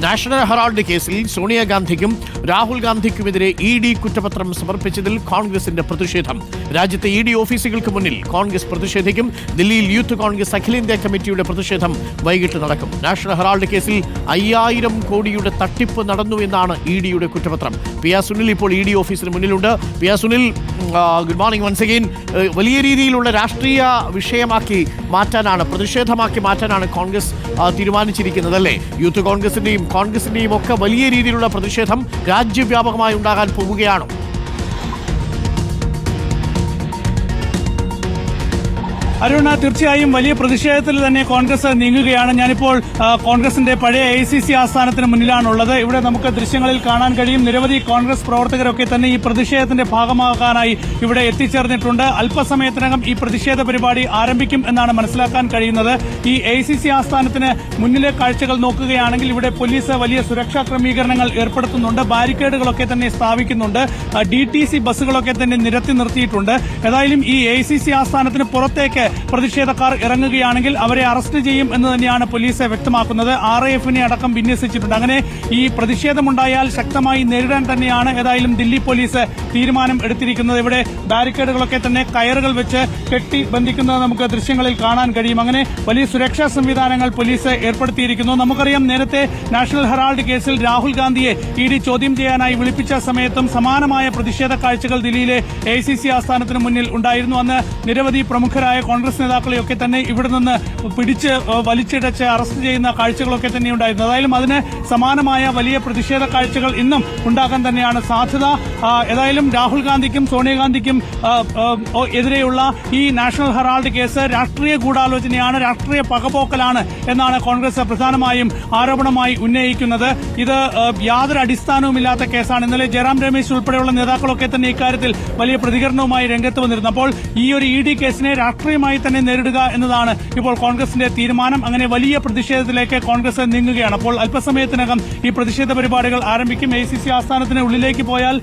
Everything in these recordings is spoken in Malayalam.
നാഷണൽ ഹെറാൾഡ് കേസിൽ സോണിയാഗാന്ധിക്കും രാഹുൽ ഗാന്ധിക്കുമെതിരെ ഇ ഡി കുറ്റപത്രം സമർപ്പിച്ചതിൽ കോൺഗ്രസിന്റെ പ്രതിഷേധം. രാജ്യത്തെ ഇ ഡി ഓഫീസുകൾക്ക് മുന്നിൽ കോൺഗ്രസ് പ്രതിഷേധിക്കും. ദില്ലിയിൽ യൂത്ത് കോൺഗ്രസ് അഖിലേന്ത്യാ കമ്മിറ്റിയുടെ പ്രതിഷേധം വൈകിട്ട് നടക്കും. നാഷണൽ ഹെറാൾഡ് കേസിൽ അയ്യായിരം കോടിയുടെ തട്ടിപ്പ് നടന്നു എന്നാണ് ഇ ഡിയുടെ കുറ്റപത്രം. പി ആർ സുനിൽ ഇപ്പോൾ ഇ ഡി ഓഫീസിന് മുന്നിലുണ്ട്. P R Sunil good morning once again. വലിയ രീതിയിലുള്ള രാഷ്ട്രീയ വിഷയമാക്കി മാറ്റാനാണ് പ്രതിഷേധമാക്കി മാറ്റാനാണ് കോൺഗ്രസ് തീരുമാനിച്ചിരിക്കുന്നത് അല്ലേ യൂത്ത് കോൺഗ്രസിന്റെയും കോൺഗ്രസിന്റെയും ഒക്കെ വലിയ രീതിയിലുള്ള പ്രതിഷേധം രാജ്യവ്യാപകമായി ഉണ്ടാകാൻ പോവുകയാണോ അരുണ തീർച്ചയായും വലിയ പ്രതിഷേധത്തിൽ തന്നെ കോൺഗ്രസ് നീങ്ങുകയാണ്. ഞാനിപ്പോൾ കോൺഗ്രസിന്റെ പഴയ എ സി സി ആസ്ഥാനത്തിന് മുന്നിലാണുള്ളത്. ഇവിടെ നമുക്ക് ദൃശ്യങ്ങളിൽ കാണാൻ കഴിയും. നിരവധി കോൺഗ്രസ് പ്രവർത്തകരൊക്കെ തന്നെ ഈ പ്രതിഷേധത്തിന്റെ ഭാഗമാകാനായി ഇവിടെ എത്തിച്ചേർന്നിട്ടുണ്ട്. അല്പസമയത്തിനകം ഈ പ്രതിഷേധ പരിപാടി ആരംഭിക്കും എന്നാണ് മനസ്സിലാക്കാൻ കഴിയുന്നത്. ഈ എ സി സി ആസ്ഥാനത്തിന് മുന്നിലെ കാഴ്ചകൾ നോക്കുകയാണെങ്കിൽ ഇവിടെ പോലീസ് വലിയ സുരക്ഷാ ക്രമീകരണങ്ങൾ ഏർപ്പെടുത്തുന്നുണ്ട്. ബാരിക്കേഡുകളൊക്കെ തന്നെ സ്ഥാപിക്കുന്നുണ്ട്. ഡി ടി സി ബസ്സുകളൊക്കെ തന്നെ നിരത്തി നിർത്തിയിട്ടുണ്ട്. ഏതായാലും ഈ എ സി സി ആസ്ഥാനത്തിന് പുറത്തേക്ക് പ്രതിഷേധക്കാർ ഇറങ്ങുകയാണെങ്കിൽ അവരെ അറസ്റ്റ് ചെയ്യും എന്ന് തന്നെയാണ് പോലീസ് വ്യക്തമാക്കുന്നത്. ആർ എഫിനെ അടക്കം വിന്യസിച്ചിട്ടുണ്ട്. അങ്ങനെ ഈ പ്രതിഷേധമുണ്ടായാൽ ശക്തമായി നേരിടാൻ തന്നെയാണ് ഏതായാലും ദില്ലി പോലീസ് തീരുമാനം എടുത്തിരിക്കുന്നത്. ഇവിടെ ബാരിക്കേഡുകളൊക്കെ തന്നെ കയറുകൾ വെച്ച് കെട്ടി ബന്ധിക്കുന്നത് നമുക്ക് ദൃശ്യങ്ങളിൽ കാണാൻ കഴിയും. അങ്ങനെ വലിയ സുരക്ഷാ സംവിധാനങ്ങൾ പോലീസ് ഏർപ്പെടുത്തിയിരിക്കുന്നു. നമുക്കറിയാം നേരത്തെ നാഷണൽ ഹെറാൾഡ് കേസിൽ രാഹുൽ ഗാന്ധിയെ ഇ ഡി ചോദ്യം ചെയ്യാനായി വിളിപ്പിച്ച സമയത്തും സമാനമായ പ്രതിഷേധ കാഴ്ചകൾ ദില്ലിയിലെ എ സി സി ആസ്ഥാനത്തിന് മുന്നിൽ ഉണ്ടായിരുന്നു. അന്ന് നിരവധി പ്രമുഖരായ കോൺഗ്രസ് നേതാക്കളെയൊക്കെ തന്നെ ഇവിടെ നിന്ന് പിടിച്ച് വലിച്ചിടച്ച് അറസ്റ്റ് ചെയ്യുന്ന കാഴ്ചകളൊക്കെ തന്നെ ഉണ്ടായിരുന്നു ഏതായാലും അതിന് സമാനമായ വലിയ പ്രതിഷേധ കാഴ്ചകൾ ഇന്നും ഉണ്ടാകാൻ തന്നെയാണ് സാധ്യത. ഏതായാലും രാഹുൽ ഗാന്ധിക്കും സോണിയാഗാന്ധിക്കും എതിരെയുള്ള ഈ നാഷണൽ ഹെറാൾഡ് കേസ് രാഷ്ട്രീയ ഗൂഢാലോചനയാണ് രാഷ്ട്രീയ പകപോക്കലാണ് എന്നാണ് കോൺഗ്രസ് പ്രധാനമായും ആരോപണമായി ഉന്നയിക്കുന്നത്. ഇത് യാതൊരു അടിസ്ഥാനവുമില്ലാത്ത കേസാണ്. ഇന്നലെ ജയറാം രമേശ് ഉൾപ്പെടെയുള്ള നേതാക്കളൊക്കെ തന്നെ ഇക്കാര്യത്തിൽ വലിയ പ്രതികരണവുമായി രംഗത്ത് വന്നിരുന്നു. അപ്പോൾ ഈ ഒരു ഇ ഡി കേസിനെ രാഷ്ട്രീയമായി തന്നെ നേരിടുക എന്നതാണ് ഇപ്പോൾ കോൺഗ്രസിന്റെ തീരുമാനം. അങ്ങനെ വലിയ പ്രതിഷേധത്തിലേക്ക് കോൺഗ്രസ് നീങ്ങുകയാണ്. അപ്പോൾ അല്പസമയത്തിനകം ഈ പ്രതിഷേധ പരിപാടികൾ ആരംഭിക്കും. എ സി സി ആസ്ഥാനത്തിന് ഉള്ളിലേക്ക് പോയാൽ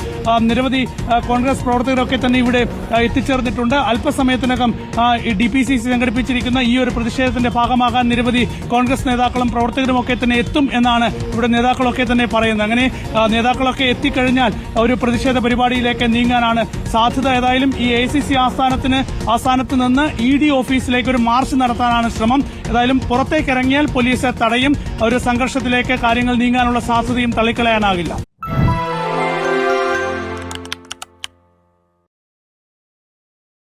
നിരവധി കോൺഗ്രസ് പ്രവർത്തകരൊക്കെ തന്നെ ഇവിടെ എത്തിച്ചേർന്നിട്ടുണ്ട്. അല്പസമയത്തിനകം ഡി പി സി സി സംഘടിപ്പിച്ചിരിക്കുന്ന ഈ ഒരു പ്രതിഷേധത്തിന്റെ ഭാഗമാകാൻ നിരവധി കോൺഗ്രസ് നേതാക്കളും പ്രവർത്തകരും ഒക്കെ തന്നെ എത്തും എന്നാണ് ഇവിടെ നേതാക്കളൊക്കെ തന്നെ പറയുന്നത്. അങ്ങനെ നേതാക്കളൊക്കെ എത്തിക്കഴിഞ്ഞാൽ ഒരു പ്രതിഷേധ പരിപാടിയിലേക്ക് നീങ്ങാനാണ് സാധ്യത. ഏതായാലും ഈ എ സി സി ആസ്ഥാനത്തിന് ആസ്ഥാനത്ത് നിന്ന് ഇ ഡി ഓഫീസിലേക്ക് ഒരു മാർച്ച് നടത്താനാണ് ശ്രമം. ഏതായാലും പുറത്തേക്ക് ഇറങ്ങിയാൽ പോലീസ് തടയും. ഒരു സംഘർഷത്തിലേക്ക് കാര്യങ്ങൾ നീങ്ങാനുള്ള സാധ്യതയും തള്ളിക്കളയാനാകില്ല